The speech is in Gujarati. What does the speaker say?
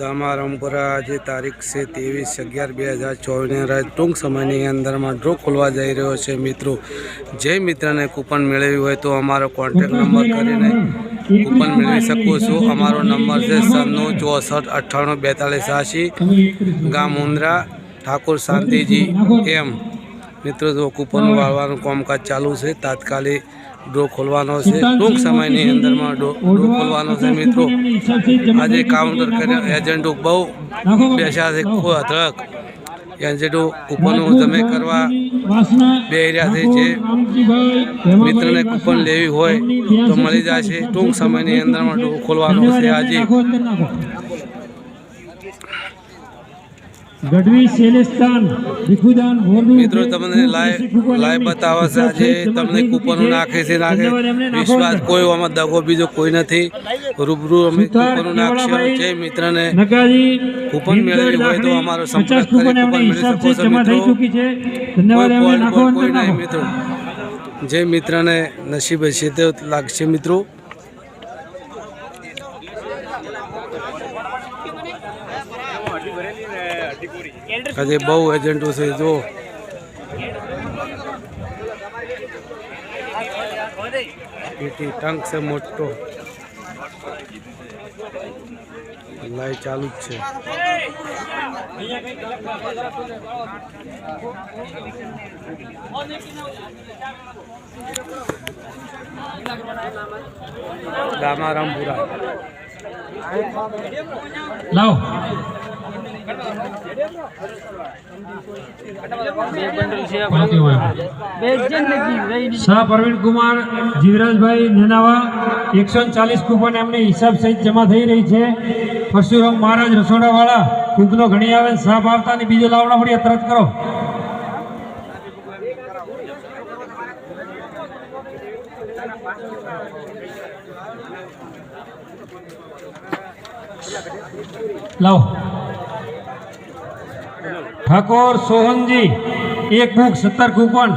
દામારમપુરા, આજે તારીખ છે ત્રેવીસ અગિયાર બે હજાર ચોવીસને રાત ટૂંક સમયની અંદરમાં ડ્રો ખોલવા જઈ રહ્યો છે મિત્રો. જે મિત્રને કૂપન મેળવ્યું હોય તો અમારો કોન્ટેક નંબર કરીને કૂપન મેળવી શકો છો. અમારો નંબર છે સન્નું ચોસઠ અઠ્ઠાણું બેતાલીસ આશી ગામ મુન્દ્રા ઠાકોર શાંતિજી, એમ. મિત્રો જો કૂપન વાળવાનું કામકાજ ચાલુ છે તાત્કાલિક ડ્રો ખોલવાનો છે. ટૂંક સમયની અંદરમાં ડ્રો ખોલવાનો છે મિત્રો. આજે કાઉન્ટર કર્યા એજન્ટો બહુ બેસ્યા છે ખૂબ અધળક એજન્ટો કૂપનો તમે કરવા બે રહ્યા છે જે મિત્રને કૂપન લેવી હોય તો મળી જાય છે. ટૂંક સમયની અંદરમાં ડ્રો ખોલવાનો છે આજે. ગઢવી શૈલેષદાન ભીખુદાન મોરબી મિત્રો તમને લાઈવ લાઈવ બતાવે છે આજે તમને કૂપનો નાખે છે નાખે વિશ્વાસ કોઈ આમાં દગો બીજો કોઈ નથી. રૂબરૂ અમે કૂપનો નાખશું જે મિત્રને નકાજી કૂપન મેળવી હોય તો અમારો સંપર્ક કરી કૂપન મેળવી શકો છો મિત્રો. ચૂકી છે. કોઈ ધન્યવાદ એમને ફોલ્ટ નાખો કોઈ નહીં નાખો. મિત્રો. જે મિત્રને નસીબ હશે તે લાગશે મિત્રો. આજે બહુ એજન્ટો છે, જો. પેટી ટંક છે મોટો. લાઈ ચાલુ જ છે. દામારામપુરા લાવો. શાહ પ્રવીણ કુમાર, જીવરાજભાઈ નેનાવા, એકસો ચાલીસ કૂપન એમને હિસાબ સહિત જમા થઈ રહી છે. પરશુરામ મહારાજ રસોડાવાળા કૂકનો ઘણી આવે શાહ આવતા ને બીજો લાવડા પડી તરત કરો. લાવો. ઠાકોર સોહનજી એક બુક સત્તર કૂપન.